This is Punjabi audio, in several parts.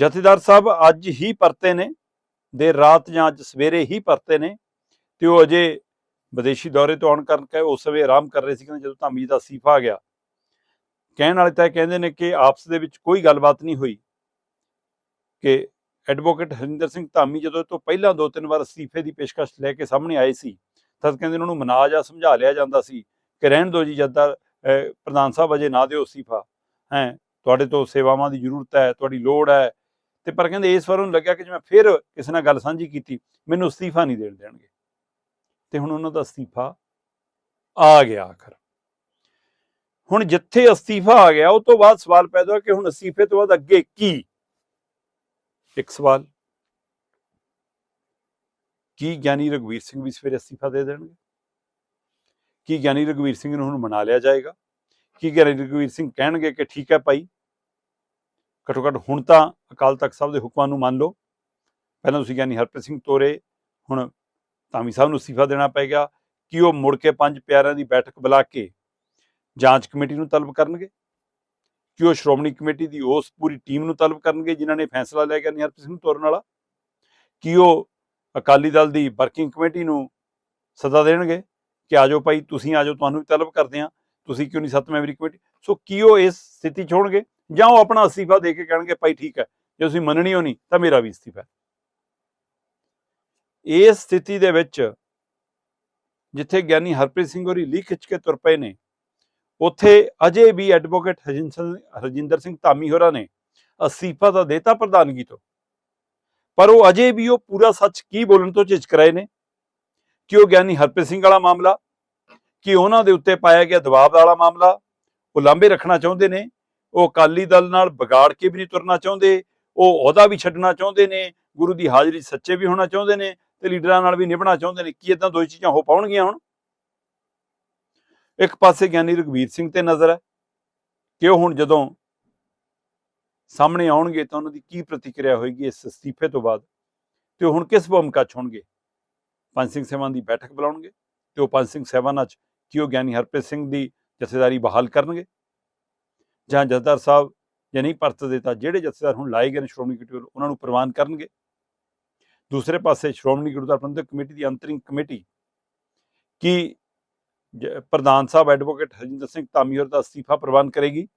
ਜਥੇਦਾਰ ਸਾਹਿਬ ਅੱਜ ਹੀ ਪਰਤੇ ਨੇ ਦੇ ਰਾਤ ਜਾਂ ਅੱਜ ਸਵੇਰੇ ਹੀ ਪਰਤੇ ਨੇ ਤੇ ਉਹ ਅਜੇ ਵਿਦੇਸ਼ੀ ਦੌਰੇ ਤੋਂ ਆਉਣ ਕਰਕੇ ਉਸ ਸਮੇਂ ਆਰਾਮ ਕਰ ਰਹੇ ਸੀ ਕਹਿੰਦੇ ਜਦੋਂ ਧਾਮੀ ਦਾ ਅਸਤੀਫਾ ਆ ਗਿਆ। ਕਹਿਣ ਵਾਲੇ ਤਾਂ ਇਹ ਕਹਿੰਦੇ ਨੇ ਕਿ ਆਪਸ ਦੇ ਵਿੱਚ ਕੋਈ ਗੱਲਬਾਤ ਨਹੀਂ ਹੋਈ ਕਿ ਐਡਵੋਕੇਟ ਹਰਿੰਦਰ ਸਿੰਘ ਧਾਮੀ ਜਦੋਂ ਇਹ ਤੋਂ ਪਹਿਲਾਂ ਦੋ ਤਿੰਨ ਵਾਰ ਅਸਤੀਫੇ ਦੀ ਪੇਸ਼ਕਸ਼ ਲੈ ਕੇ ਸਾਹਮਣੇ ਆਏ ਸੀ ਤਦ ਕਹਿੰਦੇ ਉਹਨਾਂ ਨੂੰ ਮਨਾ ਜਾਂ ਸਮਝਾ ਲਿਆ ਜਾਂਦਾ ਸੀ ਕਿ ਰਹਿਣ ਦਿਓ ਜੀ ਜਦ ਤੱਕ, ਪ੍ਰਧਾਨ ਸਾਹਿਬ ਅਜੇ ਨਾ ਦਿਓ ਅਸਤੀਫਾ ਹੈ ਤੁਹਾਡੇ ਤੋਂ ਸੇਵਾਵਾਂ ਦੀ ਜ਼ਰੂਰਤ ਹੈ ਤੁਹਾਡੀ ਲੋੜ ਹੈ ਤੇ ਪਰ ਕਹਿੰਦੇ ਇਸ ਵਾਰ ਉਹਨੂੰ ਲੱਗਿਆ ਕਿ ਜੇ ਮੈਂ ਫਿਰ ਕਿਸੇ ਨਾਲ ਗੱਲ ਸਾਂਝੀ ਕੀਤੀ, ਮੈਨੂੰ ਅਸਤੀਫਾ ਨਹੀਂ ਦੇਣ ਦੇਣਗੇ। ਤੇ ਹੁਣ ਉਹਨਾਂ ਦਾ ਅਸਤੀਫਾ ਆ ਗਿਆ ਆਖਰ। ਹੁਣ ਜਿੱਥੇ ਅਸਤੀਫਾ ਆ ਗਿਆ, ਉਹ ਤੋਂ ਬਾਅਦ ਸਵਾਲ ਪੈਦਾ ਹੋਇਆ ਕਿ ਹੁਣ ਅਸਤੀਫੇ ਤੋਂ ਬਾਅਦ ਅੱਗੇ ਕੀ? ਇੱਕ ਸਵਾਲ। ਕੀ ਗਿਆਨੀ ਰਘਵੀਰ ਸਿੰਘ ਵੀ ਸਵੇਰੇ ਅਸਤੀਫਾ ਦੇ ਦੇਣਗੇ? ਕੀ ਗਿਆਨੀ ਰਘਵੀਰ ਸਿੰਘ ਨੂੰ ਹੁਣ ਮਨਾ ਲਿਆ ਜਾਏਗਾ? ਕੀ ਗਿਆਨੀ ਰਘਵੀਰ ਸਿੰਘ ਕਹਿਣਗੇ ਕਿ ਠੀਕ ਹੈ ਭਾਈ ਘੱਟੋ ਘੱਟ ਹੁਣ ਤਾਂ ਅਕਾਲ ਤਖਤ ਸਾਹਿਬ ਦੇ ਹੁਕਮਾਂ ਨੂੰ ਮੰਨ ਲਓ। ਪਹਿਲਾਂ ਤੁਸੀਂ ਗਿਆਨੀ ਹਰਪ੍ਰੀਤ ਸਿੰਘ ਤੋਰੇ, ਹੁਣ ਧਾਮੀ ਸਾਹਿਬ ਨੂੰ ਅਸਤੀਫਾ ਦੇਣਾ ਪਏਗਾ ਕਿ ਉਹ ਮੁੜ ਕੇ ਪੰਜ ਪਿਆਰਿਆਂ ਦੀ ਬੈਠਕ ਬੁਲਾ ਕੇ ਜਾਂਚ ਕਮੇਟੀ ਨੂੰ ਤਲਬ ਕਰਨਗੇ, ਕਿ ਉਹ ਸ਼੍ਰੋਮਣੀ ਕਮੇਟੀ ਦੀ ਉਸ ਪੂਰੀ ਟੀਮ ਨੂੰ ਤਲਬ ਕਰਨਗੇ ਜਿਨ੍ਹਾਂ ਨੇ ਫੈਸਲਾ ਲਿਆ ਗਿਆਨੀ ਹਰਪ੍ਰੀਤ ਸਿੰਘ ਨੂੰ ਤੋਰਨ ਵਾਲਾ, ਕਿ ਉਹ ਅਕਾਲੀ ਦਲ ਦੀ ਵਰਕਿੰਗ ਕਮੇਟੀ ਨੂੰ ਸੱਦਾ ਦੇਣਗੇ ਕਿ ਆਜੋ ਭਾਈ, ਤੁਸੀਂ ਆਜੋ ਤੁਹਾਨੂੰ ਵੀ ਤਲਬ ਕਰਦੇ ਆ, ਤੁਸੀਂ ਕਿਉਂ ਨਹੀਂ ਸੱਤ ਮੈਂਬਰੀ ਕਮੇਟੀ, ਸੋ ਕੀ ਉਹ ਇਸ ਸਥਿਤੀ 'ਚ ਹੋਣਗੇ? ਜਾਂ ਉਹ ਆਪਣਾ ਅਸਤੀਫਾ ਦੇ ਕੇ ਕਹਿਣਗੇ, ਭਾਈ ਠੀਕ ਹੈ, ਜੇ ਤੁਸੀਂ ਮੰਨਣੀ ਹੋ ਨਹੀਂ, ਤਾਂ ਮੇਰਾ ਵੀ ਅਸਤੀਫਾ ਇਸ ਸਥਿਤੀ ਦੇ ਵਿੱਚ ਜਿੱਥੇ ਗਿਆਨੀ ਹਰਪ੍ਰੀਤ ਸਿੰਘ ਹੋਰੀ ਲੀਕ ਖਿੱਚ ਕੇ ਤੁਰ ਪਏ ਨੇ, ਉੱਥੇ ਅਜੇ ਵੀ ਐਡਵੋਕੇਟ ਹਰਜਿੰਦਰ ਹਰਜਿੰਦਰ ਸਿੰਘ ਧਾਮੀ ਹੋਰਾਂ ਨੇ ਅਸਤੀਫਾ ਤਾਂ ਦੇਤਾ ਪ੍ਰਧਾਨਗੀ ਤੋਂ, ਪਰ ਉਹ ਅਜੇ ਵੀ ਉਹ ਪੂਰਾ ਸੱਚ ਕੀ ਬੋਲਣ ਤੋਂ ਝਿਜਕ ਰਹੇ ਨੇ? ਕਿ ਉਹ ਗਿਆਨੀ ਹਰਪ੍ਰੀਤ ਸਿੰਘ ਵਾਲਾ ਮਾਮਲਾ, ਕਿ ਉਹਨਾਂ ਦੇ ਉੱਤੇ ਪਾਇਆ ਗਿਆ ਦਬਾਅ ਵਾਲਾ ਮਾਮਲਾ, ਉਹ ਲਾਂਬੇ ਰੱਖਣਾ ਚਾਹੁੰਦੇ ਨੇ ਉਹ ਅਕਾਲੀ ਦਲ ਨਾਲ ਵਿਗਾੜ ਕੇ ਵੀ ਨਹੀਂ ਤੁਰਨਾ ਚਾਹੁੰਦੇ, ਉਹ ਅਹੁਦਾ ਵੀ ਛੱਡਣਾ ਚਾਹੁੰਦੇ ਨੇ, ਗੁਰੂ ਦੀ ਹਾਜ਼ਰੀ ਸੱਚੇ ਵੀ ਹੋਣਾ ਚਾਹੁੰਦੇ ਨੇ ਤੇ ਲੀਡਰਾਂ ਨਾਲ ਵੀ ਨਿਭਣਾ ਚਾਹੁੰਦੇ ਨੇ, ਕੀ ਇਦਾਂ ਦੋ ਚੀਜ਼ਾਂ ਹੋ ਪਾਉਣਗੀਆਂ ਹੁਣ? ਇੱਕ ਪਾਸੇ ਗਿਆਨੀ ਰਘਵੀਰ ਸਿੰਘ ਤੇ ਨਜ਼ਰ ਹੈ ਕਿ ਉਹ ਹੁਣ ਜਦੋਂ ਸਾਹਮਣੇ ਆਉਣਗੇ ਤਾਂ ਉਹਨਾਂ ਦੀ ਕੀ ਪ੍ਰਤੀਕਿਰਿਆ ਹੋਏਗੀ ਇਸ ਅਸਤੀਫੇ ਤੋਂ ਬਾਅਦ ਤੇ ਉਹ ਹੁਣ ਕਿਸ ਭੂਮਿਕਾ 'ਚ ਹੋਣਗੇ? ਪੰਜ ਸਿੰਘ ਸਹਿਬਾਨ ਦੀ ਬੈਠਕ ਬੁਲਾਉਣਗੇ ਤੇ ਉਹ ਪੰਜ ਸਿੰਘ ਸਹਿਬਾਨਾਂ 'ਚ ਕੀ ਉਹ ਗਿਆਨੀ ਹਰਪ੍ਰੀਤ ਸਿੰਘ ਦੀ ਜਥੇਦਾਰੀ ਬਹਾਲ ਕਰਨਗੇ? ਜਾਂ ਜਥੇਦਾਰ ਸਾਹਿਬ ਜੇ ਨਹੀਂ ਪਰਤਦੇ ਤਾਂ ਜਿਹੜੇ ਜਥੇਦਾਰ ਹੁਣ ਲਾਏ ਗਏ ਨੇ ਸ਼੍ਰੋਮਣੀ ਕਮੇਟੀ ਵੱਲੋਂ, ਉਹਨਾਂ ਨੂੰ ਪ੍ਰਵਾਨ ਕਰਨਗੇ। ਦੂਸਰੇ ਪਾਸੇ ਸ਼੍ਰੋਮਣੀ ਗੁਰਦੁਆਰਾ ਪ੍ਰਬੰਧਕ ਕਮੇਟੀ ਦੀ ਅੰਤਰਿੰਗ ਕਮੇਟੀ ਕੀ ਜ- ਪ੍ਰਧਾਨ ਸਾਹਿਬ ਐਡਵੋਕੇਟ ਹਰਜਿੰਦਰ ਸਿੰਘ ਧਾਮੀਰ ਦਾ ਅਸਤੀਫਾ ਪ੍ਰਵਾਨ ਕਰੇਗੀ?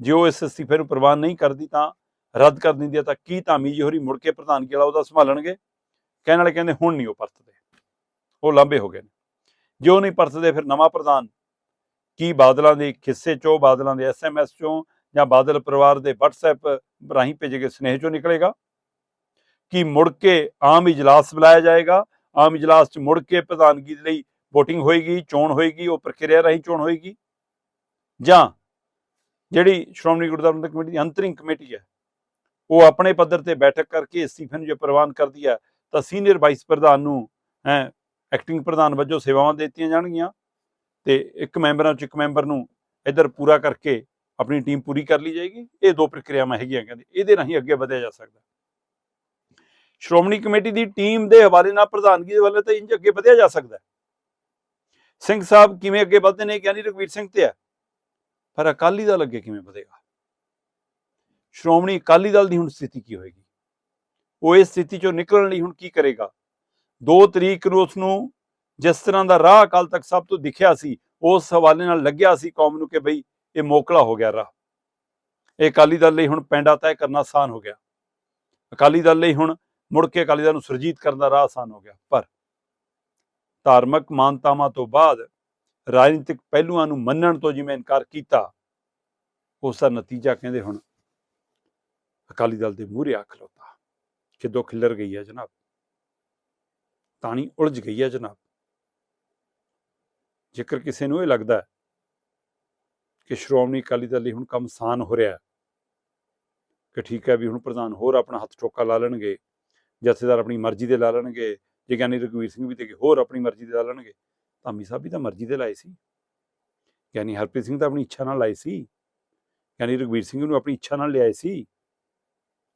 ਜੇ ਉਹ ਇਸ ਅਸਤੀਫੇ ਨੂੰ ਪ੍ਰਵਾਨ ਨਹੀਂ ਕਰਦੀ ਤਾਂ ਰੱਦ ਕਰ ਦਿੰਦੀ ਹੈ ਤਾਂ ਕੀ ਧਾਮੀ ਜੀ ਹੋਰੀ ਮੁੜ ਕੇ ਪ੍ਰਧਾਨ ਵਾਲਾ ਉਹਦਾ ਸੰਭਾਲਣਗੇ? ਕਹਿਣ ਵਾਲੇ ਕਹਿੰਦੇ ਹੁਣ ਨਹੀਂ ਉਹ ਪਰਤਦੇ। ਉਹ ਲਾਂਬੇ ਹੋ ਗਏ ਨੇ। ਜੇ ਉਹ ਨਹੀਂ ਪਰਤਦੇ ਫਿਰ ਨਵਾਂ ਪ੍ਰਧਾਨ ਕੀ ਬਾਦਲਾਂ ਦੇ ਖਿੱਸੇ ਚੋਂ, ਬਾਦਲਾਂ ਦੇ ਐਸਐਮਐਸ ਚੋਂ ਜਾਂ ਬਾਦਲ ਪਰਿਵਾਰ ਦੇ WhatsApp ਰਾਹੀਂ ਭੇਜੇ ਗਏ ਸੁਨੇਹੇ ਚੋਂ ਨਿਕਲੇਗਾ? ਕੀ ਮੁੜ ਕੇ ਆਮ ਇਜਲਾਸ ਬੁਲਾਇਆ ਜਾਏਗਾ? ਆਮ ਇਜਲਾਸ 'ਚ ਮੁੜ ਕੇ ਪ੍ਰਧਾਨਗੀ ਦੇ ਲਈ VOTING ਹੋਏਗੀ, ਚੋਣ ਹੋਏਗੀ, ਉਹ ਪ੍ਰਕਿਰਿਆ ਰਾਹੀਂ ਚੋਣ ਹੋਏਗੀ? ਜਾਂ ਜਿਹੜੀ ਸ਼੍ਰੋਮਣੀ ਗੁਰਦੁਆਰਾ ਕਮੇਟੀ ਦੀ ਅੰਤਰਿੰਗ ਕਮੇਟੀ ਹੈ, ਉਹ ਆਪਣੇ ਪੱਧਰ ਤੇ ਬੈਠਕ ਕਰਕੇ ਅਸਤੀਫੇ ਨੂੰ ਜੇ ਪ੍ਰਵਾਨ ਕਰਦੀ ਹੈ, ਤਾਂ ਸੀਨੀਅਰ ਵਾਈਸ ਪ੍ਰਧਾਨ ਨੂੰ ਐਕਟਿੰਗ ਪ੍ਰਧਾਨ ਵਜੋਂ ਸੇਵਾਵਾਂ ਦਿੱਤੀਆਂ ਜਾਣਗੀਆਂ। ਤੇ ਇੱਕ ਮੈਂਬਰਾਂ ਚ ਇੱਕ ਮੈਂਬਰ ਨੂੰ ਇੱਧਰ ਪੂਰਾ ਕਰਕੇ ਆਪਣੀ ਟੀਮ ਪੂਰੀ ਕਰ ਲਈ ਜਾਏਗੀ। ਇਹ ਦੋ ਪ੍ਰਕਿਰਿਆਵਾਂ ਹੈਗੀਆਂ ਕਹਿੰਦੇ। ਇਹਦੇ ਰਾਹੀਂ ਅੱਗੇ ਵਧਿਆ ਜਾ ਸਕਦਾ। ਸ਼੍ਰੋਮਣੀ ਕਮੇਟੀ ਦੀ ਟੀਮ ਦੇ ਹਵਾਲੇ ਨਾਲ ਪ੍ਰਧਾਨਗੀ ਦੇ ਵੱਲੇ ਤਾਂ ਇੰਜ ਅੱਗੇ ਵਧਿਆ ਜਾ ਸਕਦਾ ਸਿੰਘ ਸਾਹਿਬ ਕਿਵੇਂ ਅੱਗੇ ਵਧਦੇ ਨੇ ਗਿਆਨੀ ਰਘਵੀਰ ਸਿੰਘ ਤੇ ਹੈ। ਪਰ ਅਕਾਲੀ ਦਲ ਅੱਗੇ ਕਿਵੇਂ ਵਧੇਗਾ? ਸ਼੍ਰੋਮਣੀ ਅਕਾਲੀ ਦਲ ਦੀ ਹੁਣ ਸਥਿਤੀ ਕੀ ਹੋਏਗੀ? ਉਹ ਇਸ ਸਥਿਤੀ ਚੋਂ ਨਿਕਲਣ ਲਈ ਹੁਣ ਕੀ ਕਰੇਗਾ? 2 ਤਰੀਕ ਨੂੰ ਉਸ ਨੂੰ ਜਿਸ ਤਰ੍ਹਾਂ ਦਾ ਰਾਹ ਅਕਾਲ ਤਖਤ ਸਭ ਤੋਂ ਦਿਖਿਆ ਸੀ, ਉਸ ਹਵਾਲੇ ਨਾਲ ਲੱਗਿਆ ਸੀ ਕੌਮ ਨੂੰ ਕਿ ਬਈ ਇਹ ਮੋਕਲਾ ਹੋ ਗਿਆ ਰਾਹ। ਇਹ ਅਕਾਲੀ ਦਲ ਲਈ ਹੁਣ ਪੈਂਡਾ ਤੈਅ ਕਰਨਾ ਆਸਾਨ ਹੋ ਗਿਆ। ਅਕਾਲੀ ਦਲ ਲਈ ਹੁਣ ਮੁੜ ਕੇ ਅਕਾਲੀ ਦਲ ਨੂੰ ਸੁਰਜੀਤ ਕਰਨ ਦਾ ਰਾਹ ਆਸਾਨ ਹੋ ਗਿਆ। ਪਰ ਧਾਰਮਿਕ ਮਾਨਤਾਵਾਂ ਤੋਂ ਬਾਅਦ ਰਾਜਨੀਤਿਕ ਪਹਿਲੂਆਂ ਨੂੰ ਮੰਨਣ ਤੋਂ ਜਿਵੇਂ ਇਨਕਾਰ ਕੀਤਾ, ਉਸ ਦਾ ਨਤੀਜਾ ਕਹਿੰਦੇ ਹੁਣ ਅਕਾਲੀ ਦਲ ਦੇ ਮੂਹਰੇ ਆ ਖਲੋਤਾ ਕਿਦੋਂ ਖਿਲਰ ਗਈ ਹੈ ਜਨਾਬ। ਤਾਣੀ ਉਲਝ ਗਈ ਹੈ ਜਨਾਬ। ਜੇਕਰ ਕਿਸੇ ਨੂੰ ਇਹ ਲੱਗਦਾ ਕਿ ਸ਼੍ਰੋਮਣੀ ਅਕਾਲੀ ਦਲ ਲਈ ਹੁਣ ਕੰਮ ਆਸਾਨ ਹੋ ਰਿਹਾ ਕਿ ਠੀਕ ਹੈ ਵੀ ਹੁਣ ਪ੍ਰਧਾਨ ਹੋਰ ਆਪਣਾ ਹੱਥ ਟੋਕਾ ਲਾ ਲੈਣਗੇ, ਜਥੇਦਾਰ ਆਪਣੀ ਮਰਜ਼ੀ ਦੇ ਲਾ ਲੈਣਗੇ, ਜੇ ਗਿਆਨੀ ਰਘਵੀਰ ਸਿੰਘ ਵੀ ਤੇ ਹੋਰ ਆਪਣੀ ਮਰਜ਼ੀ ਦੇ ਲਾ ਲੈਣਗੇ ਧਾਮੀ ਸਾਹਿਬ ਵੀ ਤਾਂ ਮਰਜ਼ੀ ਦੇ ਲਾਏ ਸੀ। ਗਿਆਨੀ ਹਰਪ੍ਰੀਤ ਸਿੰਘ ਤਾਂ ਆਪਣੀ ਇੱਛਾ ਨਾਲ ਲਾਏ ਸੀ। ਗਿਆਨੀ ਰਘਵੀਰ ਸਿੰਘ ਨੂੰ ਆਪਣੀ ਇੱਛਾ ਨਾਲ ਲਿਆਏ ਸੀ।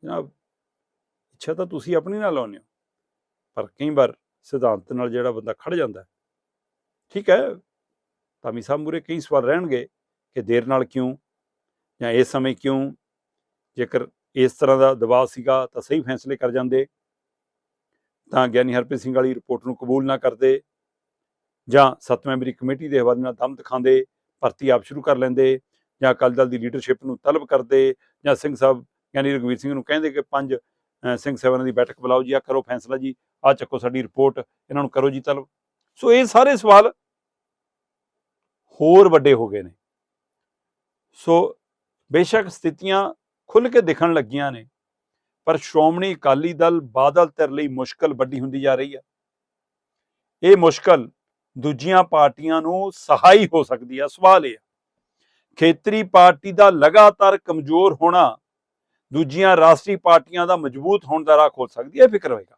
ਜਨਾਬ, ਇੱਛਾ ਤਾਂ ਤੁਸੀਂ ਆਪਣੀ ਨਾਲ ਲਾਉਂਦੇ ਹੋ, ਪਰ ਕਈ ਵਾਰ ਸਿਧਾਂਤ ਨਾਲ ਜਿਹੜਾ ਬੰਦਾ ਖੜ ਜਾਂਦਾ ਠੀਕ ਹੈ ਧਾਮੀ ਸਾਹਿਬ ਮੂਰੇ ਕਈ ਸਵਾਲ ਰਹਿਣਗੇ ਕਿ ਦੇਰ ਨਾਲ ਕਿਉਂ ਜਾਂ ਇਸ ਸਮੇਂ ਕਿਉਂ? ਜੇਕਰ ਇਸ ਤਰ੍ਹਾਂ ਦਾ ਦਬਾਅ ਸੀਗਾ ਤਾਂ ਸਹੀ ਫੈਸਲੇ ਕਰ ਜਾਂਦੇ। ਤਾਂ ਗਿਆਨੀ ਹਰਪ੍ਰੀਤ ਸਿੰਘ ਵਾਲੀ ਰਿਪੋਰਟ ਨੂੰ ਕਬੂਲ ਨਾ ਕਰਦੇ ਜਾਂ ਸੱਤ ਮੈਂਬਰੀ ਕਮੇਟੀ ਦੇ ਹਵਾਲੇ ਨਾਲ ਦਮ ਦਿਖਾਉਂਦੇ, ਭਰਤੀ ਆਪ ਸ਼ੁਰੂ ਕਰ ਲੈਂਦੇ ਜਾਂ ਅਕਾਲੀ ਦਲ ਦੀ ਲੀਡਰਸ਼ਿਪ ਨੂੰ ਤਲਬ ਕਰਦੇ ਜਾਂ ਸਿੰਘ ਸਾਹਿਬ ਯਾਨੀ ਰਘਵੀਰ ਸਿੰਘ ਨੂੰ ਕਹਿੰਦੇ ਕਿ ਪੰਜ ਸਿੰਘ ਸਾਹਿਬਾਨਾਂ ਦੀ ਬੈਠਕ ਬੁਲਾਓ ਜੀ ਆ ਕਰੋ ਫੈਸਲਾ ਜੀ ਆ ਚੱਕੋ ਸਾਡੀ ਰਿਪੋਰਟ, ਇਹਨਾਂ ਨੂੰ ਕਰੋ ਜੀ ਤਲਬ। ਸੋ ਇਹ ਸਾਰੇ ਸਵਾਲ ਹੋਰ ਵੱਡੇ ਹੋ ਗਏ ਨੇ। ਸੋ ਬੇਸ਼ੱਕ ਸਥਿਤੀਆਂ ਖੁੱਲ ਕੇ ਦਿਖਣ ਲੱਗੀਆਂ ਨੇ, ਪਰ ਸ਼੍ਰੋਮਣੀ ਅਕਾਲੀ ਦਲ ਬਾਦਲ ਧਿਰ ਲਈ ਮੁਸ਼ਕਲ ਵੱਡੀ ਹੁੰਦੀ ਜਾ ਰਹੀ ਹੈ। ਇਹ ਮੁਸ਼ਕਲ ਦੂਜੀਆਂ ਪਾਰਟੀਆਂ ਨੂੰ ਸਹਾਈ ਹੋ ਸਕਦੀ ਹੈ। ਸਵਾਲ ਇਹ ਹੈ, ਖੇਤਰੀ ਪਾਰਟੀ ਦਾ ਲਗਾਤਾਰ ਕਮਜ਼ੋਰ ਹੋਣਾ ਦੂਜੀਆਂ ਰਾਸ਼ਟਰੀ ਪਾਰਟੀਆਂ ਦਾ ਮਜ਼ਬੂਤ ਹੋਣ ਦਾ ਰਾਹ ਖੋਲ ਸਕਦੀ ਹੈ ਫਿਕਰ ਹੋਏਗਾ?